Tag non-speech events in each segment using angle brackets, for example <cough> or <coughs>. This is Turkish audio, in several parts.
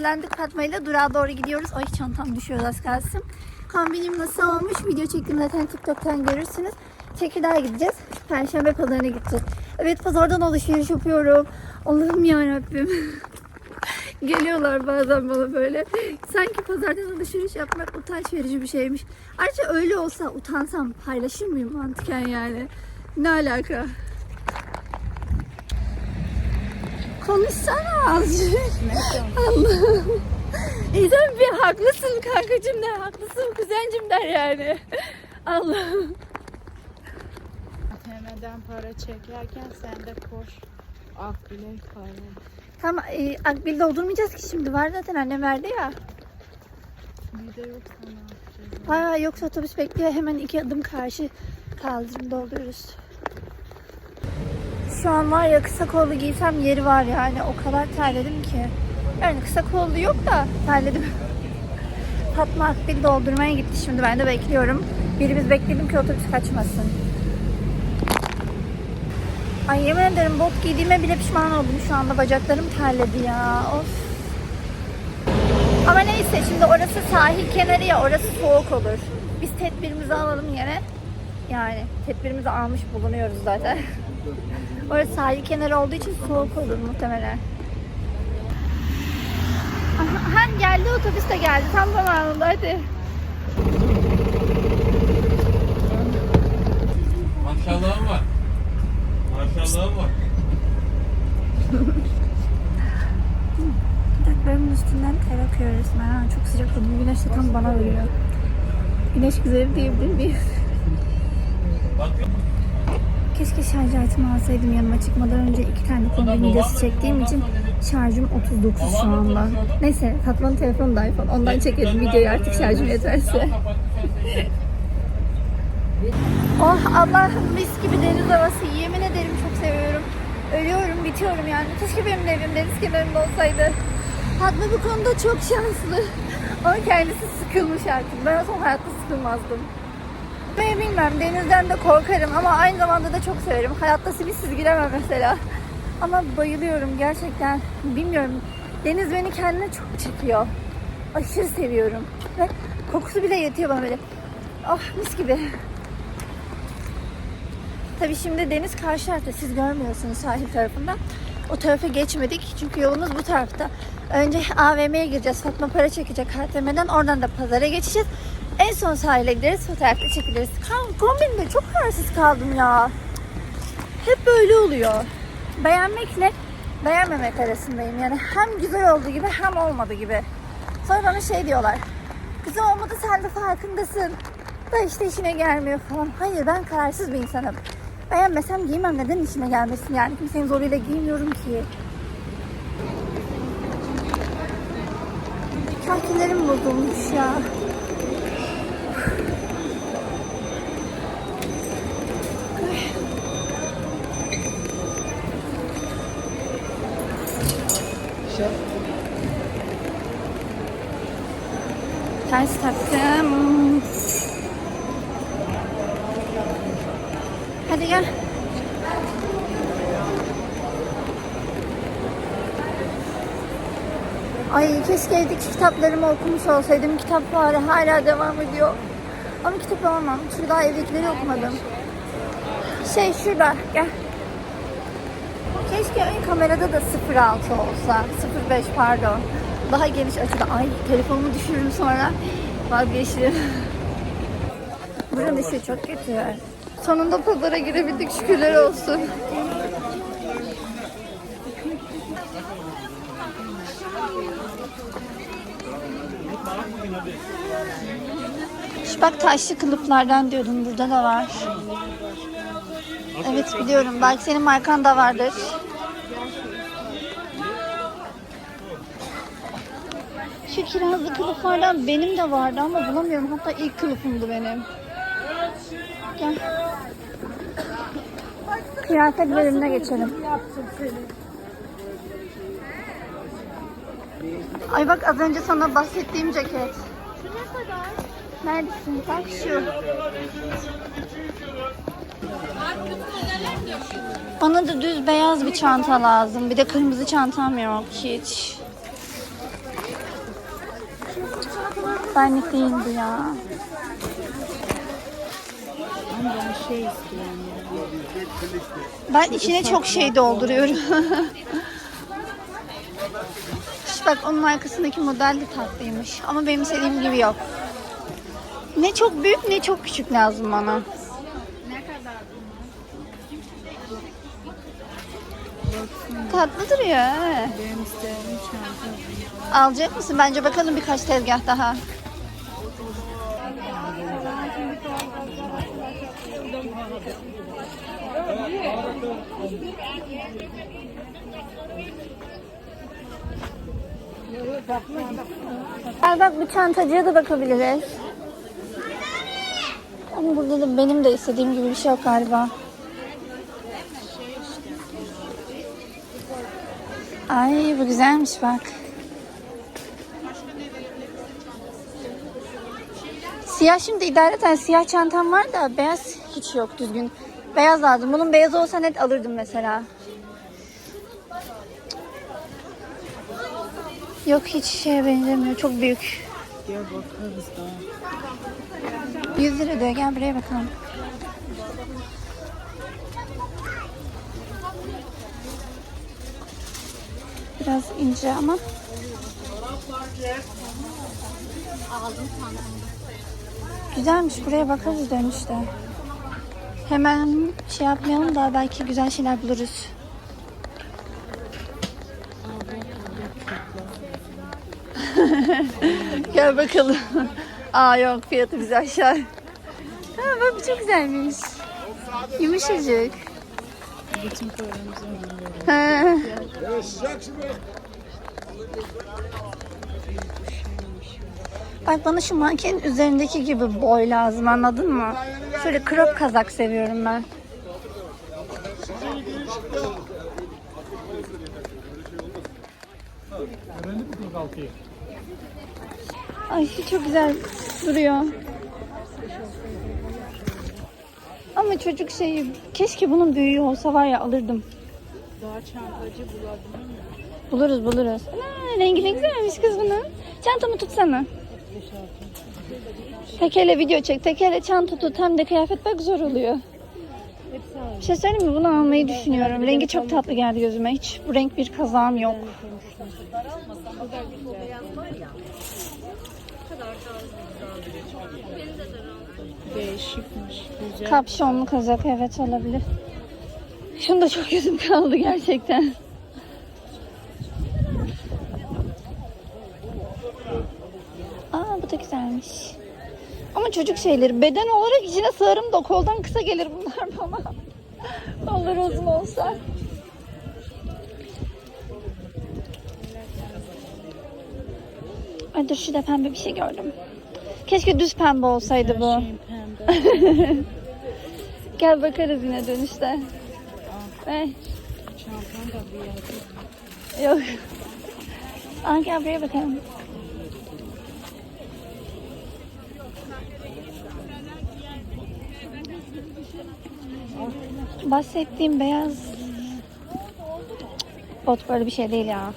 hazırlandık Fatma ile durağa doğru gidiyoruz. Ay çantam düşüyor az kalsın. Kombinim nasıl olmuş? Video çektim zaten TikTok'tan görürsünüz. Tekirdağ'a gideceğiz. Perşembe pazarına gideceğiz. Evet pazardan alışveriş yapıyorum. Allah'ım yarabbim. <laughs> Geliyorlar bazen bana böyle. Sanki pazardan alışveriş yapmak utanç verici bir şeymiş. Ayrıca öyle olsa utansam paylaşır mıyım mantıken yani? Ne alaka? Konuşsana azıcık. Allah'ım. İzem bir haklısın kankacım der, haklısın kuzencim der yani. Allah'ım. ATM'den para çekerken sen de koş. Ak bile para. Tamam e, akbil doldurmayacağız ki şimdi var zaten annem verdi ya. Bir de yapacağız? Vay vay yoksa otobüs bekliyor hemen iki adım karşı kaldırım dolduruyoruz. Şu an var ya kısa kollu giysem yeri var yani o kadar terledim ki. Yani kısa kollu yok da terledim. <laughs> Fatma akbil doldurmaya gitti şimdi ben de bekliyorum. Birimiz bekledim ki otobüs kaçmasın. Ay yemin ederim bot giydiğime bile pişman oldum şu anda bacaklarım terledi ya of. Ama neyse şimdi orası sahil kenarı ya orası soğuk olur. Biz tedbirimizi alalım yine. Yani tedbirimizi almış bulunuyoruz zaten. <laughs> orası sahil kenarı olduğu için soğuk olur muhtemelen. Aha, Han geldi otobüs de geldi tam zamanında hadi. Maşallahım var. Maşallahım var. Dudaklarımın üstünden ter akıyor resmen. Ha, çok sıcak bugün güneş de tam bana vuruyor. Güneş güzeli diyebilir miyiz? Keşke şarj aletimi alsaydım yanıma çıkmadan önce iki tane kombin videosu çektiğim için şarjım 39 şu anda. Neyse Fatma'nın telefonu da iPhone. Ondan çekelim videoyu artık şarjım yeterse. <laughs> Oh Allah'ım mis gibi deniz havası. Yemin ederim çok seviyorum. Ölüyorum, bitiyorum yani. Keşke benim de evim deniz kenarında olsaydı. Fatma bu konuda çok şanslı. Ama kendisi sıkılmış artık. Ben olsam hayatta sıkılmazdım. Ben bilmem denizden de korkarım ama aynı zamanda da çok severim. Hayatta sivilsiz giremem mesela. Ama bayılıyorum gerçekten. Bilmiyorum. Deniz beni kendine çok çekiyor. Aşırı seviyorum. Ve kokusu bile yetiyor bana böyle. Ah mis gibi. Tabii şimdi deniz karşı tarafta. Siz görmüyorsunuz sahil tarafında. O tarafa geçmedik çünkü yolumuz bu tarafta. Önce AVM'ye gireceğiz. Fatma para çekecek ATM'den. Oradan da pazara geçeceğiz. En son sahile gideriz. Fotoğrafta çekiliriz. Kombinde çok kararsız kaldım ya. Hep böyle oluyor. Beğenmekle beğenmemek arasındayım. Yani hem güzel olduğu gibi hem olmadı gibi. Sonra bana şey diyorlar. Kızım olmadı sen de farkındasın. Da işte işine gelmiyor falan. Hayır ben kararsız bir insanım. Beğenmesem giymem neden işime gelmesin yani. Kimsenin zoruyla giymiyorum ki. Kalkilerim bozulmuş ya. Ters taktım. Hadi gel. Ay keşke evdeki kitaplarımı okumuş olsaydım. Kitap var hala devam ediyor. Ama kitap alamam. Daha evdekileri okumadım. Şey şurada gel. Keşke ön kamerada da 06 olsa. 05 pardon. Daha geniş açıda. Ay telefonumu düşürürüm sonra. Vazgeçtim. <laughs> Buranın ışığı çok kötü. Sonunda pazara girebildik şükürler olsun. Şu bak taşlı kılıflardan diyordun. Burada da var. Evet biliyorum. Belki senin markan da vardır. Şu kirazlı kılıflardan benim de vardı ama bulamıyorum. Hatta ilk kılıfımdı benim. Gel. Kıyafet bölümüne geçelim. Ay bak az önce sana bahsettiğim ceket. Neredesin? Bak şu. Bana da düz beyaz bir çanta lazım. Bir de kırmızı çantam yok hiç. Benlik değil bu ya. Ben içine çok şey dolduruyorum. Şu bak onun arkasındaki model de tatlıymış. Ama benim istediğim gibi yok. Ne çok büyük ne çok küçük lazım bana. Tatlı duruyor. benim istediğim. Alacak mısın? Bence bakalım birkaç tezgah daha. Gel bak bu çantacıya da bakabiliriz. Ama burada da benim de istediğim gibi bir şey yok galiba. Ay bu güzelmiş bak. Siyah şimdi idareten siyah çantam var da beyaz hiç yok düzgün. Beyaz lazım. Bunun beyaz olsa net alırdım mesela. Yok hiç şeye benzemiyor. Çok büyük. Gel bakarız daha. 100 lira diyor. Gel buraya bakalım. Biraz ince ama. Güzelmiş. Buraya bakarız dönüşte. Hemen şey yapmayalım da belki güzel şeyler buluruz. <laughs> Gel bakalım. Aa yok fiyatı bize aşağı. Ha bak bu çok güzelmiş. Yumuşacık. Bütün paramızı alıyoruz. Ha. Bak bana şu mankenin üzerindeki gibi boy lazım anladın mı? Şöyle crop kazak seviyorum ben. Ay çok güzel duruyor. Ama çocuk şeyi keşke bunun büyüğü olsa var ya alırdım. Daha çantacı bulabilir miyim? Buluruz buluruz. Aa, rengi ne güzelmiş kız bunun. Çantamı tutsana. Tekerle video çek. Tekerle çanta tut. Hem de kıyafet bak zor oluyor. Bir şey söyleyeyim mi? Bunu almayı düşünüyorum. Rengi çok tatlı geldi gözüme. Hiç bu renk bir kazağım yok. Kapşonlu kazak evet olabilir. Şunda çok gözüm kaldı gerçekten. Aa bu da güzelmiş. Ama çocuk şeyleri beden olarak içine sığarım da koldan kısa gelir bunlar <laughs> bana. Kolları uzun olsa. Ay dur şurada pembe bir şey gördüm. Keşke düz pembe olsaydı bu. <laughs> Gel bakarız yine dönüşte. Ver. Çantam da bir yerde. Yok. Aa gel buraya bakalım. Bahsettiğim beyaz bot böyle bir şey değil ya.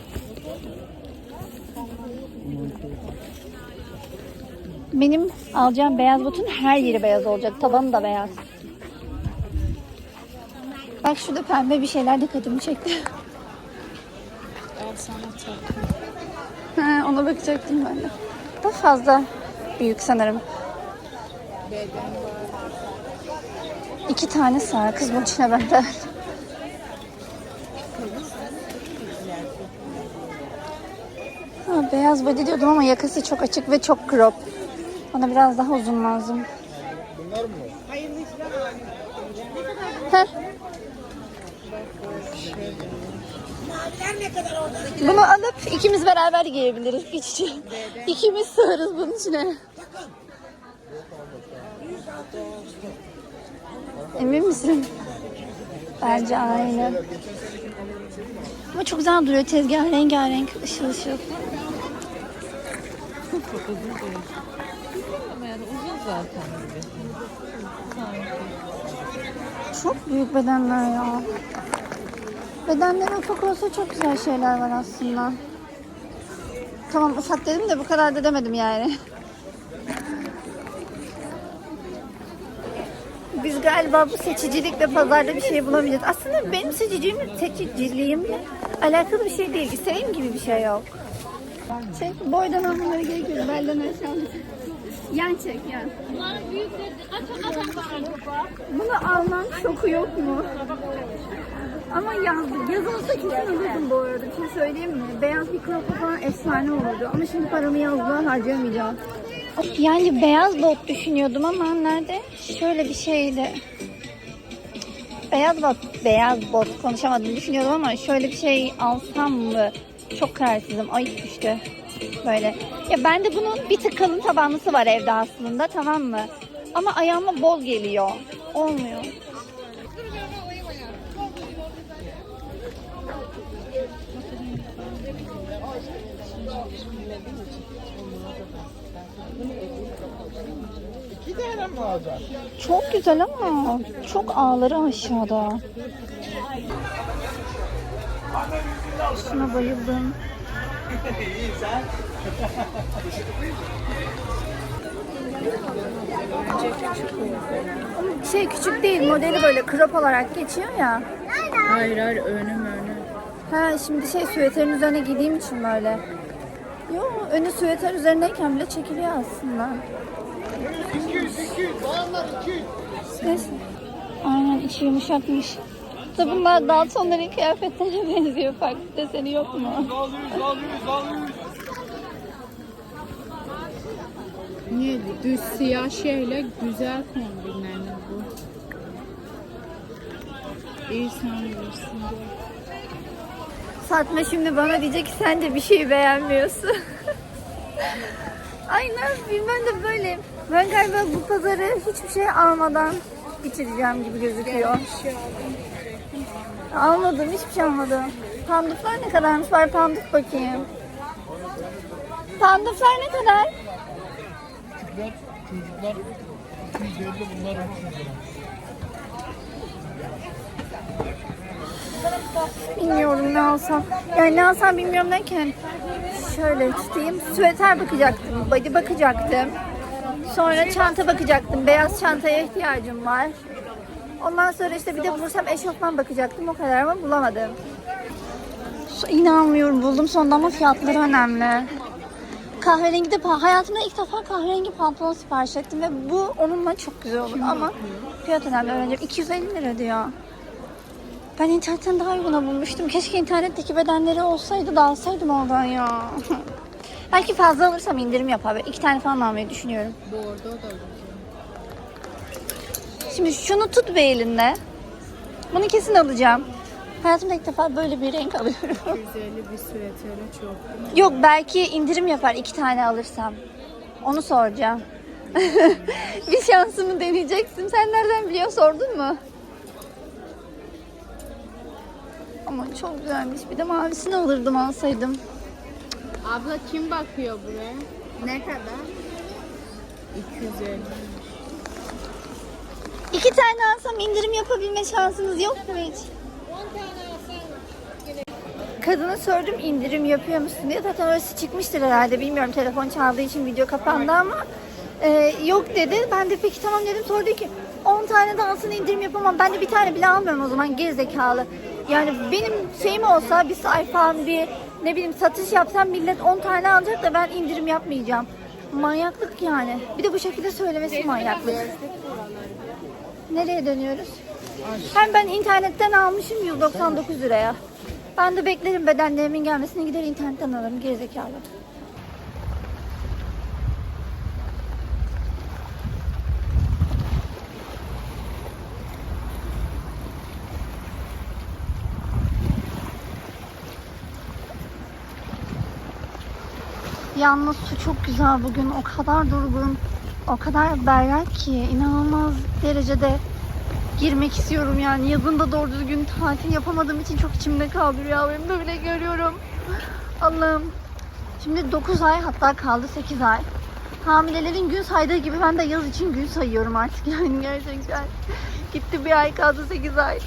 Benim alacağım beyaz botun her yeri beyaz olacak. Tabanı da beyaz. Bak şurada pembe bir şeyler dikkatimi çekti. Sana. Ha, ona bakacaktım ben de. Da fazla büyük sanırım. Beden var. İki tane sağ kız bunun içine bende. Ha, beyaz body diyordum ama yakası çok açık ve çok crop. Bana biraz daha uzun lazım. Bunlar mı? Heh. Bunu alıp ikimiz beraber giyebiliriz iç içe. İkimiz sığarız bunun içine. Emin misin? Bence aynı. Ama çok güzel duruyor tezgah rengarenk ışıl ışıl. Ama yani uzun zaten. Çok büyük bedenler ya. Bedenleri ufak çok güzel şeyler var aslında. Tamam ufak dedim de bu kadar da demedim yani. Biz galiba bu seçicilikle pazarda bir şey bulamayacağız. Aslında benim seçiciliğimle, seçiciliğimle alakalı bir şey değil. İstediğim gibi bir şey yok. Çek, boydan almaları gerekiyor. Belden aşağı. Yan çek yan. Bunu almam şoku yok mu? Ama yazdı. Yaz olsa kesin alırdım bu arada. Bir şey söyleyeyim mi? Beyaz bir crop falan efsane olurdu. Ama şimdi paramı yazlığa harcayamayacağım. Yani beyaz bot düşünüyordum ama nerede? Şöyle bir şeydi. Beyaz bot, beyaz bot konuşamadım düşünüyordum ama şöyle bir şey alsam mı? Çok kararsızım. Ayıp düştü. Böyle. Ya bende bunun bir tık kalın tabanlısı var evde aslında tamam mı? Ama ayağıma bol geliyor. Olmuyor. Çok güzel ama çok ağları aşağıda. Şuna bayıldım. Şey küçük değil modeli böyle crop olarak geçiyor ya. Hayır hayır önüm önüm. Ha şimdi şey süveterin üzerine giydiğim için böyle. Yo önü süveter üzerindeyken bile çekiliyor aslında. Neyse. Aynen içi yumuşakmış. Da bunlar Daltonların kıyafetlerine <laughs> benziyor. Farklı deseni yok mu? Niye düz siyah şeyle güzel kombinlenir bu. İyi sen bilirsin. Fatma şimdi bana diyecek ki sen de bir şey beğenmiyorsun. <laughs> Ay ne yapayım ben de böyle. Ben galiba bu pazarı hiçbir şey almadan bitireceğim gibi gözüküyor. Almadım hiçbir şey almadım. Panduflar ne kadarmış var panduf bakayım. Panduflar ne kadar? Çocuklar, çocuklar 250 bunlar 300 lira. Bilmiyorum ne alsam. Yani ne alsam bilmiyorum derken şöyle tutayım. Süveter bakacaktım, body bakacaktım. Sonra çanta bakacaktım. Beyaz çantaya ihtiyacım var. Ondan sonra işte bir de bulursam eşofman bakacaktım. O kadar ama bulamadım. İnanmıyorum buldum sonunda ama fiyatları önemli. Kahverengi de hayatımda ilk defa kahverengi pantolon sipariş ettim ve bu onunla çok güzel olur ama fiyat önemli öğreneceğim. 250 lira diyor. Ben internetten daha uyguna bulmuştum. Keşke internetteki bedenleri olsaydı da alsaydım oradan ya. <laughs> Belki fazla alırsam indirim yapar. Böyle İki tane falan almayı düşünüyorum. Bordo da güzel. Şimdi şunu tut bir elinde. Bunu kesin alacağım. Hayatımda ilk defa böyle bir renk alıyorum. <laughs> 150 bir süvetere çok. Yok belki indirim yapar iki tane alırsam. Onu soracağım. <laughs> bir şansımı deneyeceksin. Sen nereden biliyorsun sordun mu? Ama çok güzelmiş. Bir de mavisini alırdım alsaydım. Abla kim bakıyor buraya? Ne kadar? 250. İki tane alsam indirim yapabilme şansınız yok mu hiç? Kadına sordum indirim yapıyor musun diye. Zaten orası çıkmıştır herhalde. Bilmiyorum telefon çaldığı için video kapandı ama e, yok dedi. Ben de peki tamam dedim. Sonra dedi ki 10 tane de alsın indirim yapamam. Ben de bir tane bile almıyorum o zaman gerizekalı. Yani benim şeyim olsa bir sayfam bir ne bileyim satış yapsam millet 10 tane alacak da ben indirim yapmayacağım. Manyaklık yani. Bir de bu şekilde söylemesi manyaklık. Nereye dönüyoruz? Hem ben internetten almışım 199 liraya. Ben de beklerim bedenlerimin gelmesini gider internetten alırım gerizekalı. Yalnız su çok güzel bugün. O kadar durgun, o kadar berrak ki inanılmaz derecede girmek istiyorum yani. Yazın da doğru düzgün tatil yapamadığım için çok içimde kaldı rüyalarımda bile görüyorum. Allah'ım. Şimdi 9 ay hatta kaldı 8 ay. Hamilelerin gün saydığı gibi ben de yaz için gün sayıyorum artık <laughs> yani gerçekten. Gitti bir ay kaldı 8 ay.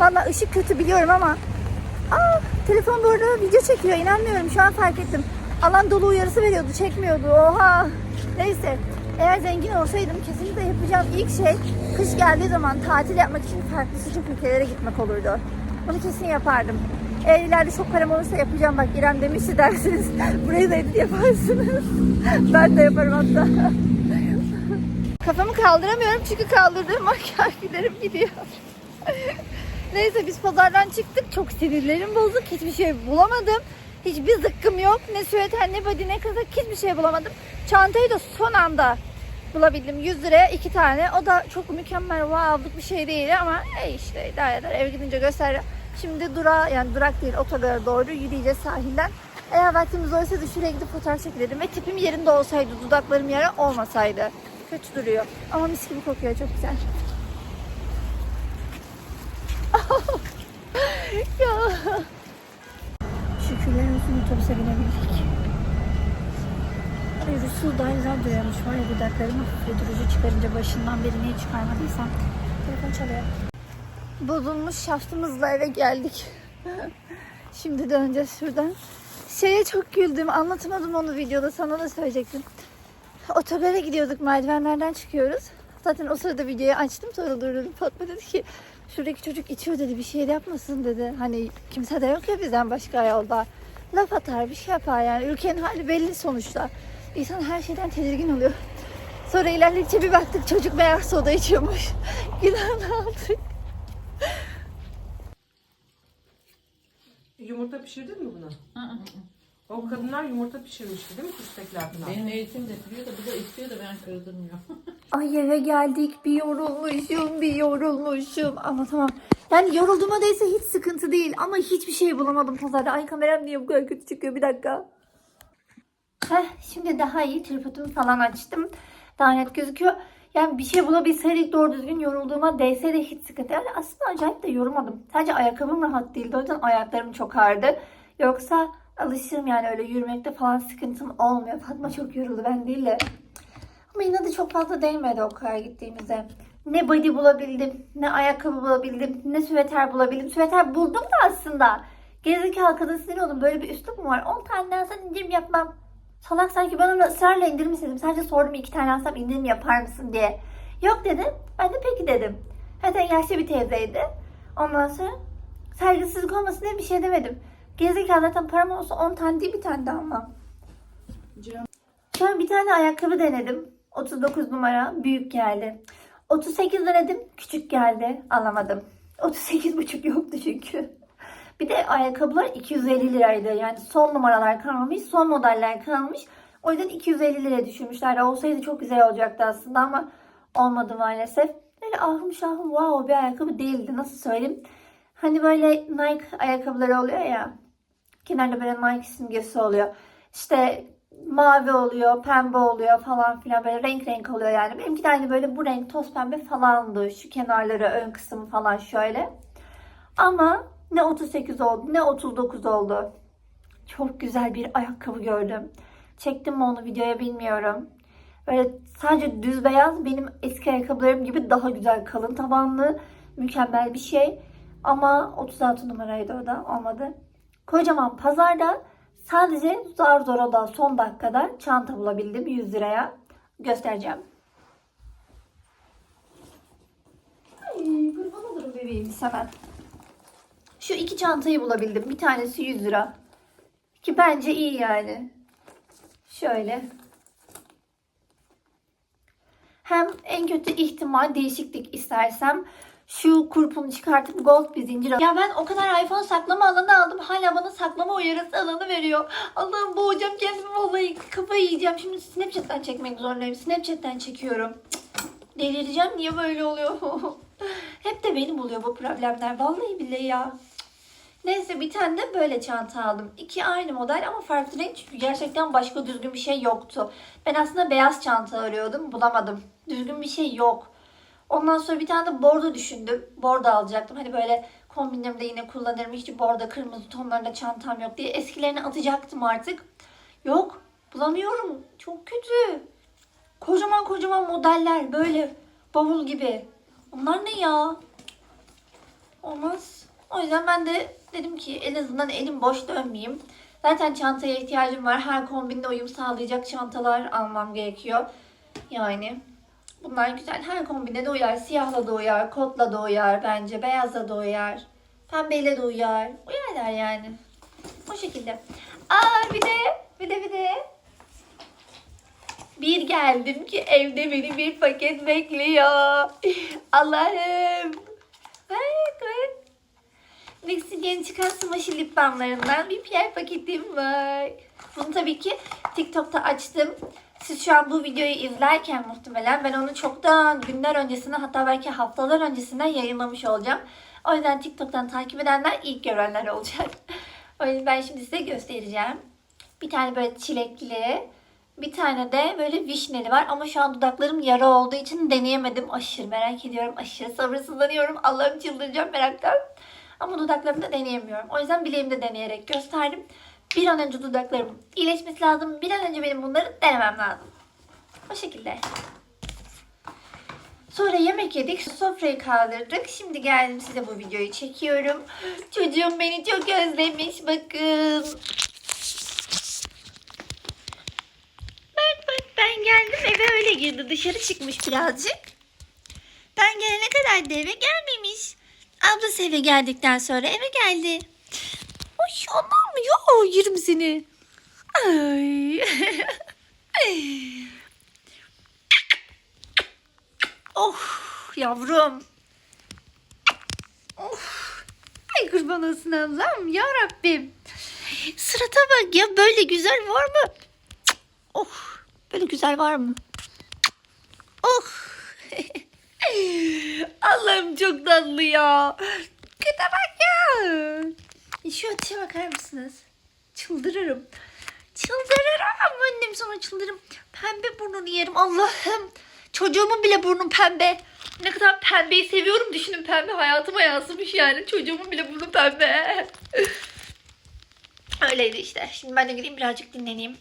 Valla ışık kötü biliyorum ama Aa, telefon bu arada video çekiyor. İnanmıyorum. Şu an fark ettim. Alan dolu uyarısı veriyordu. Çekmiyordu. Oha. Neyse. Eğer zengin olsaydım kesinlikle yapacağım ilk şey kış geldiği zaman tatil yapmak için farklı sıcak ülkelere gitmek olurdu. Bunu kesin yapardım. Eğer ileride çok param olursa yapacağım. Bak İrem demişti dersiniz. <laughs> Burayı da edit yaparsınız. <laughs> ben de yaparım hatta. <laughs> Kafamı kaldıramıyorum çünkü kaldırdığım makyaj giderim gidiyor. Neyse biz pazardan çıktık. Çok sinirlerim bozuk. Hiçbir şey bulamadım. Hiçbir zıkkım yok. Ne süveter ne body ne kazak hiçbir şey bulamadım. Çantayı da son anda bulabildim. 100 liraya iki tane. O da çok mükemmel wow'luk bir şey değil ama e işte idare eder. Eve gidince göster. Şimdi dura yani durak değil otolara doğru yürüyeceğiz sahilden. Eğer vaktimiz olsaydı şuraya gidip fotoğraf çekilirdim ve tipim yerinde olsaydı, dudaklarım yere olmasaydı. Kötü duruyor. Ama mis gibi kokuyor çok güzel. <laughs> ya. Şükürler olsun otobüse binebildik. Rusul daha güzel duyarmış var ya dudaklarımı hafifletici çıkarınca başından beri niye çıkarmadıysam. Telefon çalıyor. Bozulmuş şaftımızla eve geldik. <laughs> Şimdi döneceğiz şuradan. Şeye çok güldüm. Anlatamadım onu videoda. Sana da söyleyecektim. Otobere gidiyorduk. Merdivenlerden çıkıyoruz. Zaten o sırada videoyu açtım. Sonra durdurdum. Fatma dedi ki şuradaki çocuk içiyor dedi. Bir şey de yapmasın dedi. Hani kimse de yok ya bizden başka yolda. Laf atar bir şey yapar yani. Ülkenin hali belli sonuçta. İnsan her şeyden tedirgin oluyor. Sonra ilerledikçe bir baktık çocuk beyaz soda içiyormuş. <laughs> Günahını aldık. Yumurta pişirdin mi buna? O kadınlar yumurta pişirmişti değil mi kurstekler falan? Benim eğitim de biliyor da bu da istiyor da ben kırdırmıyorum. <laughs> Ay eve geldik bir yorulmuşum bir yorulmuşum anlatamam. Yani yorulduğuma değse hiç sıkıntı değil ama hiçbir şey bulamadım pazarda. Ay kameram niye bu kadar kötü çıkıyor bir dakika. Heh, şimdi daha iyi tripodumu falan açtım. Daha net gözüküyor. Yani bir şey bulabilseydik doğru düzgün yorulduğuma değse de hiç sıkıntı. Yani aslında acayip de yorulmadım. Sadece ayakkabım rahat değildi. O yüzden ayaklarım çok ağrıdı. Yoksa alışırım yani öyle yürümekte falan sıkıntım olmuyor. Fatma çok yoruldu ben değil de. Ama yine de çok fazla değmedi o kadar gittiğimizde. Ne body bulabildim, ne ayakkabı bulabildim, ne süveter bulabildim. Süveter buldum da aslında. Gerizekalı kadın sinir oldum. Böyle bir üslup mu var? 10 tane alsam indirim yapmam. Salak sanki ben onu ısrarla indirim istedim. Sadece sordum iki tane alsam indirim yapar mısın diye. Yok dedi. Ben de peki dedim. Zaten yaşlı bir teyzeydi. Ondan sonra saygısızlık olmasın diye bir şey demedim. Gerizekalı zaten param olsa 10 tane değil bir tane de almam. Sonra bir tane ayakkabı denedim. 39 numara büyük geldi. 38 denedim küçük geldi alamadım. 38 buçuk yoktu çünkü. Bir de ayakkabılar 250 liraydı. Yani son numaralar kalmış, son modeller kalmış. O yüzden 250 liraya düşürmüşler. Olsaydı çok güzel olacaktı aslında ama olmadı maalesef. Böyle ahım şahım wow bir ayakkabı değildi. Nasıl söyleyeyim? Hani böyle Nike ayakkabıları oluyor ya. Kenarda böyle Nike simgesi oluyor. İşte mavi oluyor, pembe oluyor falan filan böyle renk renk oluyor yani. Benimki de aynı böyle bu renk toz pembe falandı. Şu kenarları, ön kısmı falan şöyle. Ama ne 38 oldu ne 39 oldu. Çok güzel bir ayakkabı gördüm. Çektim mi onu videoya bilmiyorum. Böyle sadece düz beyaz benim eski ayakkabılarım gibi daha güzel kalın tabanlı mükemmel bir şey. Ama 36 numaraydı o da olmadı. Kocaman pazarda sadece zar zor o da son dakikada çanta bulabildim 100 liraya. Göstereceğim. Kurban olurum bebeğim hemen. Şu iki çantayı bulabildim. Bir tanesi 100 lira. Ki bence iyi yani. Şöyle. Hem en kötü ihtimal değişiklik istersem şu kurpunu çıkartıp gold bir zincir al- Ya ben o kadar iPhone saklama alanı aldım. Hala bana saklama uyarısı alanı veriyor. Allah'ım boğacağım kendimi vallahi kafayı yiyeceğim. Şimdi Snapchat'ten çekmek zorundayım. Snapchat'ten çekiyorum. Delireceğim. Niye böyle oluyor? <laughs> Hep de beni buluyor bu problemler. Vallahi billahi ya. Neyse bir tane de böyle çanta aldım. İki aynı model ama farklı renk çünkü gerçekten başka düzgün bir şey yoktu. Ben aslında beyaz çanta arıyordum bulamadım. Düzgün bir şey yok. Ondan sonra bir tane de bordo düşündüm. Bordo alacaktım. Hani böyle kombinlerimde yine kullanırım. Hiç bordo kırmızı tonlarında çantam yok diye. Eskilerini atacaktım artık. Yok. Bulamıyorum. Çok kötü. Kocaman kocaman modeller böyle bavul gibi. Onlar ne ya? Olmaz. O yüzden ben de dedim ki en azından elim boş dönmeyeyim. Zaten çantaya ihtiyacım var. Her kombinle uyum sağlayacak çantalar almam gerekiyor. Yani bunlar güzel. Her kombine de uyar. Siyahla da uyar, kotla da uyar bence. Beyazla da uyar. Pembeyle de uyar. Uyarlar yani. O şekilde. Aa bir de bir de bir de bir geldim ki evde beni bir paket bekliyor. Allah'ım. Bak bak. Yeni çıkan smashi lip balmlarından bir PR paketim var. Bunu tabii ki TikTok'ta açtım. Siz şu an bu videoyu izlerken muhtemelen ben onu çoktan günler öncesine hatta belki haftalar öncesinden yayınlamış olacağım. O yüzden TikTok'tan takip edenler ilk görenler olacak. <laughs> O yüzden ben şimdi size göstereceğim. Bir tane böyle çilekli, bir tane de böyle vişneli var ama şu an dudaklarım yara olduğu için deneyemedim. Aşırı merak ediyorum. Aşırı sabırsızlanıyorum. Allah'ım çıldıracağım meraktan. Ama dudaklarımı da deneyemiyorum. O yüzden bileğimde deneyerek gösterdim. Bir an önce dudaklarımın iyileşmesi lazım. Bir an önce benim bunları denemem lazım. O şekilde. Sonra yemek yedik. Sofrayı kaldırdık. Şimdi geldim size bu videoyu çekiyorum. Çocuğum beni çok özlemiş. Bakın. Bak bak ben geldim eve öyle girdi. Dışarı çıkmış birazcık. Ben gelene kadar da eve gelmemiş. Ablası eve geldikten sonra eve geldi. Ay anam ya yerim seni. Ay. oh yavrum. Oh. Ay kurban olsun Allah'ım ya Rabbim. Sırata bak ya böyle güzel var mı? Oh böyle güzel var mı? Oh. <laughs> Allah'ım çok tatlı ya. Kıta bak ya. Şu öteye bakar mısınız? Çıldırırım. Çıldırırım. Annem sana çıldırırım. Pembe burnunu yerim Allah'ım. Çocuğumun bile burnu pembe. Ne kadar pembeyi seviyorum düşünün pembe hayatıma yansımış yani. Çocuğumun bile burnu pembe. Öyleydi işte. Şimdi ben de gideyim birazcık dinleneyim.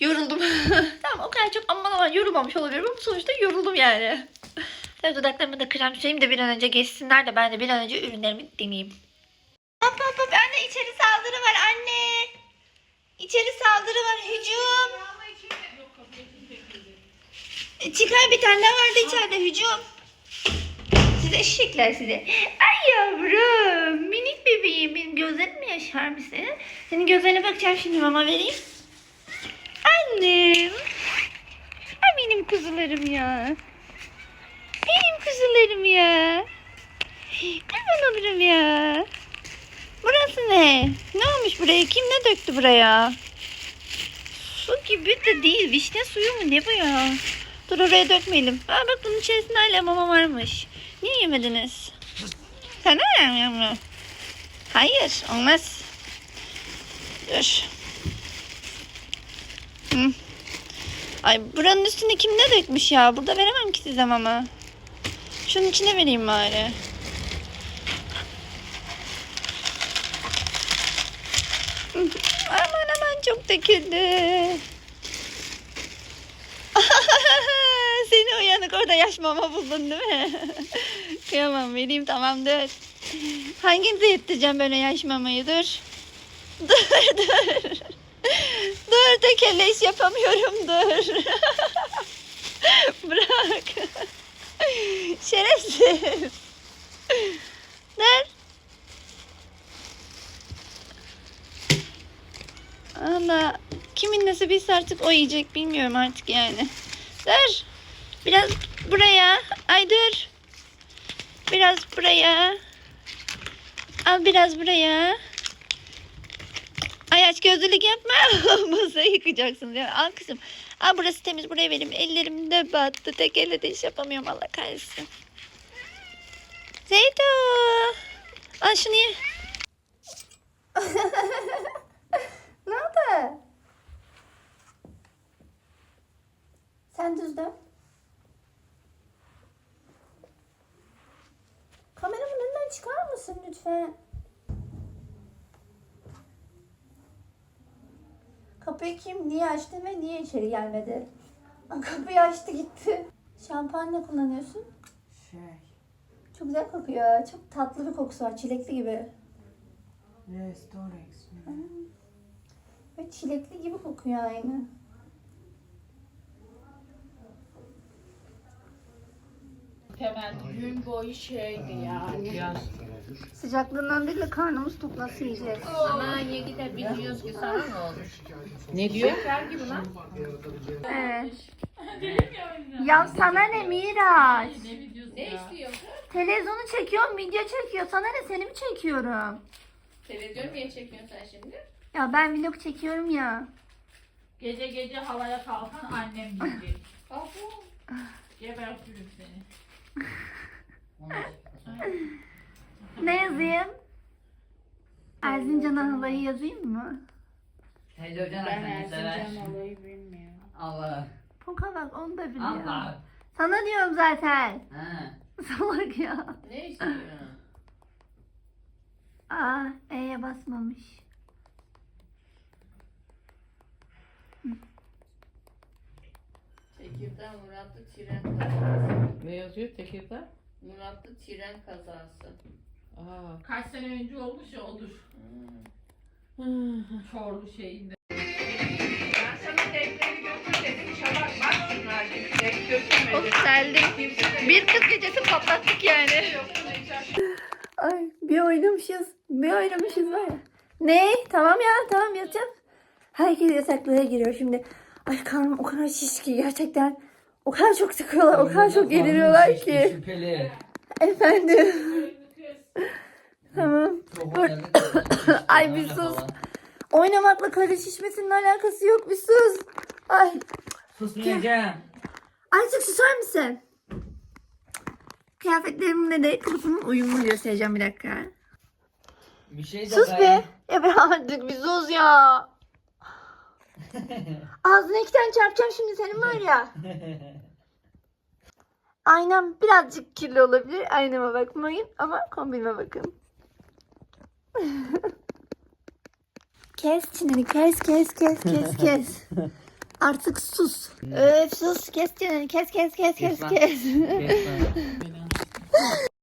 Yoruldum. <laughs> tamam o kadar çok aman aman yorulmamış olabilirim ama sonuçta yoruldum yani. Tabii dudaklarımı da krem süreyim de bir an önce geçsinler de ben de bir an önce ürünlerimi deneyeyim. Var anne. İçeri saldırı var hücum. E, Çıkar bir tane daha vardı içeride hücum. Size eşekler size. Ay yavrum minik bebeğim benim gözlerim mi yaşarmış senin? Senin gözlerine bakacağım şimdi mama vereyim. Annem. Ay benim kuzularım ya. Benim kuzularım ya. Kurban olurum ya. Burası ne? Ne olmuş buraya? Kim ne döktü buraya? Su gibi de değil. Vişne suyu mu? Ne bu ya? Dur oraya dökmeyelim. Aa bak bunun içerisinde hala mama varmış. Niye yemediniz? Sen mi? Hayır. Olmaz. Dur. Hı. Ay buranın üstüne kim ne dökmüş ya? Burada veremem ki size mama. Şunun içine vereyim bari. Aman aman çok döküldü. <laughs> Seni uyanık orada yaş mama buldun değil mi? <laughs> Kıyamam vereyim tamam dur. Hanginize yettireceğim böyle yaş mamayı dur. Dur dur. Dur tekeleş yapamıyorum dur. <laughs> Bırak. Şerefsiz. Dur. Allah kimin nasibiyse artık o yiyecek bilmiyorum artık yani. Dur. Biraz buraya. Ay dur. Biraz buraya. Al biraz buraya. Ay aç gözlülük yapma. <laughs> Masayı yıkacaksın. Ya. Al kızım. Al burası temiz. Buraya vereyim. Ellerim de battı. Tek elle de iş yapamıyorum. Allah kahretsin. Zeydo. Al şunu ye. ne oldu? Sen düz dön. Kameramın önünden çıkar mısın lütfen? Kapıyı kim niye açtı ve niye içeri gelmedi? <laughs> Kapıyı açtı gitti. Şampuan ne kullanıyorsun? Şey. Çok güzel kokuyor. Çok tatlı bir kokusu var. Çilekli gibi. Restorex. Ve çilekli gibi kokuyor aynı. Temel gün boyu şeydi yani. Sıcaklığından değil de karnımız tok nasıl yiyeceğiz? Aman ye gide biliyoruz ki sana ne olur. Ne diyor? Şeker gibi lan. Evet. ya sana ne Miraç? Ne istiyor? Televizyonu çekiyorum, video çekiyor. Sana ne seni mi çekiyorum? Televizyon niye çekiyorsun sen şimdi? Ya ben vlog çekiyorum ya. Gece gece havaya kalkan annem gibi. <laughs> Gebertirim seni. Ne yazayım? Erzincan'a halayı yazayım mı? Televizyon Ben açmayı sever. Erzincan olayı bilmiyorum. Allah. Poka bak onu da biliyor. Allah. Sana diyorum zaten. Ha. <laughs> Salak ya. Ne istiyor? Aa, E'ye basmamış. Tekirdağ Muratlı tren kazası. Ne yazıyor Tekirdağ? Muratlı tren kazası. Aa. Kaç sene önce olmuş ya odur. Çorlu şeyinde. Ben sana tekleri götür dedim. Çabuk bak şunlar gibi. Tek götürmedim. Geldim. Bir kız gecesi patlattık yani. Ay bir oynamışız. Bir oynamışız var ya. Ne? Tamam ya tamam yatacağım. Herkes yataklara giriyor şimdi. Ay karnım o kadar şiş ki gerçekten. O kadar çok sıkıyorlar, o kadar çok yeniliyorlar ki. Şüpheli. Efendim. Tamam. <coughs> Ay bir sus. Oynamakla karı şişmesinin alakası yok. Bir sus. Ay. Susmayacağım. Azıcık susar mısın? Kıyafetlerimle de kılıfımın uyumunu göstereceğim bir dakika. Bir şey de Sus ben- be. Ya be artık bir sus ya. <laughs> Ağzına iki tane çarpacağım şimdi senin var ya. <laughs> Aynam birazcık kirli olabilir. Aynama bakmayın ama kombinime bakın. <laughs> kes çeneni kes kes kes kes kes. <laughs> Artık sus. Öf sus kes çeneni kes kes kes kes Kes lan. kes. <laughs>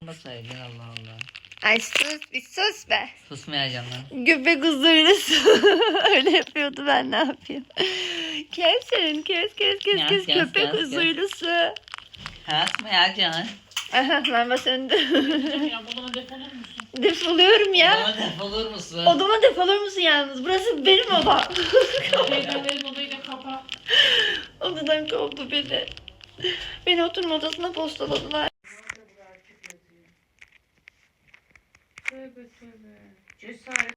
Allah Allah. Ay sus bir sus be. Susmayacağım lan. Göbek huzurlusu. Öyle yapıyordu ben ne yapayım. Kes sen kes kes kes Kes, kes kes, köpek kes, kes. Huzurlusu. Susmayacaksın. Aha lamba söndü. Ya babana defolur musun? Defoluyorum ya. Bana defolur musun? Odama defolur musun yalnız? Burası benim odam. Teyzelerin odayı da kapa. Odadan kovdu beni. Beni oturma odasına postaladılar. Tövbe tövbe. Cesaret